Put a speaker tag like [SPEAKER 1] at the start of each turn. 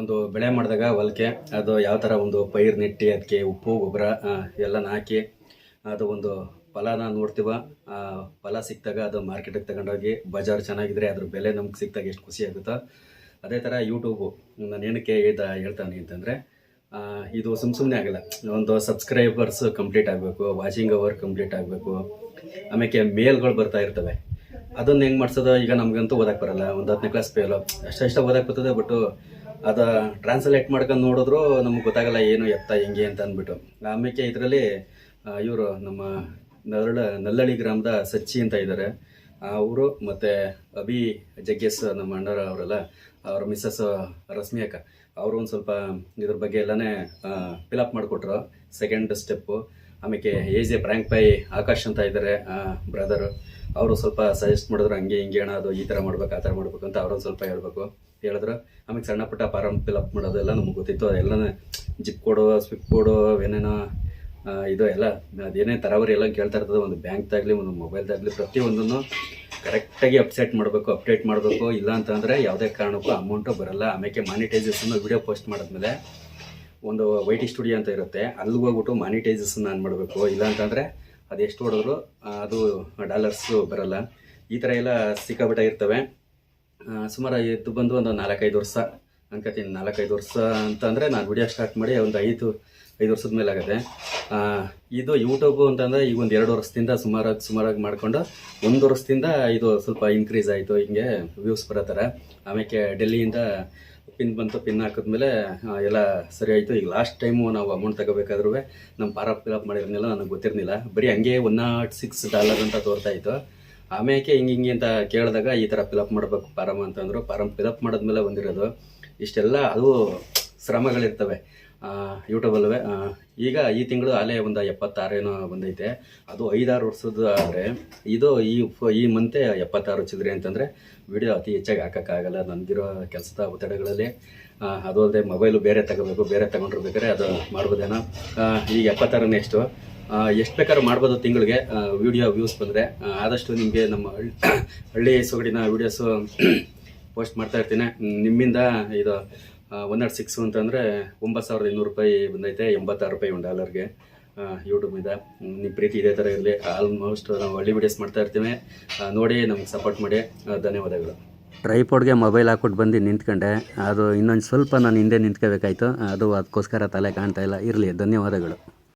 [SPEAKER 1] ಒಂದು ಬೆಳೆ ಮಾಡಿದಾಗ ಹೊಲಕ್ಕೆ ಅದು ಯಾವ ಥರ ಒಂದು ಪೈರು ನೆಟ್ಟಿ ಅದಕ್ಕೆ ಉಪ್ಪು, ಗೊಬ್ಬರ ಎಲ್ಲನ ಹಾಕಿ ಅದು ಒಂದು ಫಲನ ನೋಡ್ತೀವ. ಫಲ ಸಿಕ್ಕಿದಾಗ ಅದು ಮಾರ್ಕೆಟಿಗೆ ತಗೊಂಡೋಗಿ ಬಜಾರ್ ಚೆನ್ನಾಗಿದ್ರೆ ಅದ್ರ ಬೆಲೆ ನಮ್ಗೆ ಸಿಕ್ತಾಗ ಎಷ್ಟು ಖುಷಿ ಆಗುತ್ತೋ. ಅದೇ ಥರ ಯೂಟ್ಯೂಬು ನಾನು ಏನಕ್ಕೆ ಇದು ಹೇಳ್ತಾನೆ ಅಂತಂದರೆ ಇದು ಸುಮ್ಮ ಸುಮ್ಮನೆ ಆಗಲ್ಲ. ಒಂದು ಸಬ್ಸ್ಕ್ರೈಬರ್ಸ್ ಕಂಪ್ಲೀಟ್ ಆಗಬೇಕು ವಾಚಿಂಗ್ ಅವರ್ ಕಂಪ್ಲೀಟ್ ಆಗಬೇಕು ಆಮೇಲೆ ಮೇಲ್ಗಳು ಬರ್ತಾ ಇರ್ತವೆ. ಅದನ್ನ ಹೆಂಗೆ ಮಾಡ್ಸೋದು? ಈಗ ನಮಗಂತೂ ಓದಕ್ಕೆ ಬರಲ್ಲ. ಒಂದು ಹತ್ತನೇ ಕ್ಲಾಸ್ ಫೇಲು ಅಷ್ಟೆಷ್ಟ ಓದಕ್ಕೆ ಬರ್ತದೆ ಬಟ್ ಅದ ಟ್ರಾನ್ಸ್ಲೇಟ್ ಮಾಡ್ಕೊಂಡು ನೋಡಿದ್ರು ನಮ್ಗೆ ಗೊತ್ತಾಗಲ್ಲ ಏನು ಎತ್ತ ಹೆಂಗೆ ಅಂತ ಅಂದ್ಬಿಟ್ಟು. ಆಮೇಲೆ ಇದರಲ್ಲಿ ಇವರು ನಮ್ಮ ನರಳ, ನಲ್ಲಳ್ಳಿ ಗ್ರಾಮದ ಸಚ್ಚಿ ಅಂತ ಇದ್ದಾರೆ ಅವರು ಮತ್ತು ಅಭಿ ಜಗ್ಗೇಶ್ ನಮ್ಮ ಅಣ್ಣರ ಅವರೆಲ್ಲ, ಅವ್ರ ಮಿಸ್ಸಸ್ ರಶ್ಮಿ ಅಕ್ಕ, ಅವರು ಒಂದು ಸ್ವಲ್ಪ ಇದ್ರ ಬಗ್ಗೆ ಎಲ್ಲನೇ ಫಿಲಪ್ ಮಾಡಿಕೊಟ್ರು. ಸೆಕೆಂಡ್ ಸ್ಟೆಪ್ಪು ಆಮೇಲೆ ಎ ಪ್ರ್ಯಾಂಕ್ ಪೈ ಆಕಾಶ್ ಅಂತ ಇದ್ದಾರೆ ಬ್ರದರ್ ಅವರು ಸ್ವಲ್ಪ ಸಜೆಸ್ಟ್ ಮಾಡಿದ್ರು, ಹಂಗೆ, ಹಿಂಗೆ ಅಣ್ಣ, ಅದು ಈ ಥರ ಮಾಡ್ಬೇಕು, ಆ ಥರ ಮಾಡ್ಬೇಕು ಅಂತ ಅವ್ರೊಂದು ಸ್ವಲ್ಪ ಹೇಳ್ಬೇಕು. ಹೇಳಿದ್ರು. ಆಮೇಲೆ ಸಣ್ಣ ಪುಟ್ಟ ಫಾರಮ್ ಫಿಲಪ್ ಮಾಡೋದೆಲ್ಲ ನಮ್ಗೆ ಗೊತ್ತಿತ್ತು. ಅದೆಲ್ಲ ಜಿಪ್ ಕೋಡು ಸ್ವಿಪ್ ಕೋಡು, ಏನೇನೋ ಇದು ಎಲ್ಲ, ಅದೇನೇ ತರಾವರಿ ಎಲ್ಲ ಕೇಳ್ತಾ ಇರ್ತದೆ. ಒಂದು ಬ್ಯಾಂಕ್ದಾಗಲಿ, ಒಂದು ಮೊಬೈಲ್ದಾಗಲಿ ಪ್ರತಿಯೊಂದನ್ನು ಕರೆಕ್ಟಾಗಿ ಅಪ್ಸೆಟ್ ಮಾಡಬೇಕು ಅಪ್ಡೇಟ್ ಮಾಡಬೇಕು. ಇಲ್ಲ ಅಂತಂದರೆ ಯಾವುದೇ ಕಾರಣಕ್ಕೂ ಅಮೌಂಟು ಬರಲ್ಲ. ಆಮೇಲೆ ಮಾನಿಟೈಸೇಷನ್ ವಿಡಿಯೋ ಪೋಸ್ಟ್ ಮಾಡಿದ್ಮೇಲೆ ಒಂದು ವೈ ಟಿ ಸ್ಟುಡಿಯೋ ಅಂತ ಇರುತ್ತೆ. ಅಲ್ಲಿಗೆ ಹೋಗ್ಬಿಟ್ಟು ಮಾನಿಟೈಸೇಷನ್ ಆನ್ ಮಾಡಬೇಕು. ಇಲ್ಲ ಅಂತಂದರೆ ಅದು ಎಷ್ಟು ಹೊಡೆದ್ರು ಅದು ಡಾಲರ್ಸು ಬರಲ್ಲ. ಈ ಥರ ಎಲ್ಲ ಸಿಕ್ಕಾಬಿಟ್ಟ ಇರ್ತವೆ. ಸುಮಾರು ಇದು ಬಂದು ಒಂದು ನಾಲ್ಕೈದು ವರ್ಷ ಅನ್ಕೋತೀನಿ ನಾಲ್ಕೈದು ವರ್ಷ ಅಂತಂದರೆ ನಾನು ವಿಡಿಯೋ ಸ್ಟಾರ್ಟ್ ಮಾಡಿ ಒಂದು ಐದು ಐದು ವರ್ಷದ ಮೇಲೆ ಆಗುತ್ತೆ. ಇದು ಯೂಟ್ಯೂಬು ಅಂತಂದರೆ ಈಗ ಒಂದು ಎರಡು ವರ್ಷದಿಂದ ಸುಮಾರಾಗಿ ಸುಮಾರಾಗಿ ಮಾಡಿಕೊಂಡು ಒಂದು ವರ್ಷದಿಂದ ಇದು ಸ್ವಲ್ಪ ಇನ್ಕ್ರೀಸ್ ಆಯಿತು, ಹಿಂಗೆ ವ್ಯೂಸ್ ಬರೋ ಥರ ಆಮೇಲೆ ಡೆಲ್ಲಿಯಿಂದ ಪಿನ್ ಬಂತು, ಪಿನ್ ಹಾಕಿದ್ಮೇಲೆ ಎಲ್ಲ ಸರಿ ಆಯಿತು. ಈಗ ಲಾಸ್ಟ್ ಟೈಮು ನಾವು ಅಮೌಂಟ್ ತಗೋಬೇಕಾದ್ರೂ ನಮ್ಮ ಪಾರ ಫಿಲಪ್ ಮಾಡಿರಲಿಲ್ಲ ನನಗೆ ಗೊತ್ತಿರಲಿಲ್ಲ. ಬರೀ ಹಂಗೆ ಒನ್ ನಾಟ್ ಸಿಕ್ಸ್ ಡಾಲರ್ ಅಂತ ತೋರ್ತಾ ಇತ್ತು. ಆಮೇಲೆ ಹಿಂಗೆ ಹಿಂಗೆ ಅಂತ ಕೇಳಿದಾಗ ಈ ಥರ ಫಿಲಪ್ ಮಾಡಬೇಕು ಫಾರಮ್ ಅಂತಂದರು. ಫಾರಮ್ ಫಿಲಪ್ ಮಾಡಿದ್ಮೇಲೆ ಬಂದಿರೋದು. ಇಷ್ಟೆಲ್ಲ, ಅದು ಶ್ರಮಗಳಿರ್ತವೆ. ಯೂಟ್ಯೂಬಲ್ಲವೇ ಈಗ ಈ ತಿಂಗಳು ಅಲೆ ಒಂದು ಎಪ್ಪತ್ತಾರೇನೋ ಬಂದೈತೆ. ಅದು ಐದಾರು ವರ್ಷದ ಆದರೆ ಇದು ಈ ಈ ಮಂತೆ ಎಪ್ಪತ್ತಾರು ಚಿದ್ರೆ ಅಂತಂದರೆ ವಿಡಿಯೋ ಅತಿ ಹೆಚ್ಚಾಗಿ ಹಾಕೋಕ್ಕಾಗಲ್ಲ. ನನಗಿರೋ ಕೆಲಸದ ಒತ್ತಡಗಳಲ್ಲಿ ಅದು ಅಲ್ಲದೆ ಮೊಬೈಲು ಬೇರೆ ತಗೋಬೇಕು, ಬೇರೆ ತಗೊಂಡಿರ್ಬೇಕಾದ್ರೆ ಅದು ಮಾಡ್ಬೋದೇನೋ. ಈಗ ಎಪ್ಪತ್ತಾರು ನೆಕ್ಸ್ಟು ಎಷ್ಟು ಬೇಕಾದ್ರೂ ಮಾಡ್ಬೋದು ತಿಂಗಳಿಗೆ ವಿಡಿಯೋ ವ್ಯೂಸ್ ಬಂದರೆ. ಆದಷ್ಟು ನಿಮಗೆ ನಮ್ಮ ಹಳ್ಳಿ ಹಳ್ಳಿ ಸೊಗಡಿನ ವೀಡಿಯೋಸು ಪೋಸ್ಟ್ ಮಾಡ್ತಾ ಇರ್ತೀನಿ. ನಿಮ್ಮಿಂದ ಇದು ಒನ್ ನಾಟ್ ಸಿಕ್ಸು ಅಂತಂದರೆ ಒಂಬತ್ತು ಸಾವಿರದ ಇನ್ನೂರು ರೂಪಾಯಿ ಬಂದೈತೆ, ಎಂಬತ್ತಾರು ರೂಪಾಯಿ ಒಂದು ಡಾಲರ್ಗೆ ಇದೆ. ನಿಮ್ಮ ಪ್ರೀತಿ ಇದೇ ಥರ ಇರಲಿ. ಆಲ್ಮೋಸ್ಟ್ ನಾವು ಹಳ್ಳಿ ವಿಡಿಯೋಸ್ ಮಾಡ್ತಾ ಇರ್ತೀವಿ. ನೋಡಿ, ನಮ್ಗೆ ಸಪೋರ್ಟ್ ಮಾಡಿ. ಧನ್ಯವಾದಗಳು. ಟ್ರೈಪೋಡ್ಗೆ ಮೊಬೈಲ್ ಹಾಕ್ಬಿಟ್ಟು ಬಂದು ನಿಂತ್ಕೊಂಡೆ. ಅದು ಇನ್ನೊಂದು ಸ್ವಲ್ಪ ನಾನು ಹಿಂದೆ ನಿಂತ್ಕೋಬೇಕಾಯ್ತು. ಅದು ಅದಕ್ಕೋಸ್ಕರ ತಲೆ ಕಾಣ್ತಾ ಇಲ್ಲ. ಇರಲಿ, ಧನ್ಯವಾದಗಳು.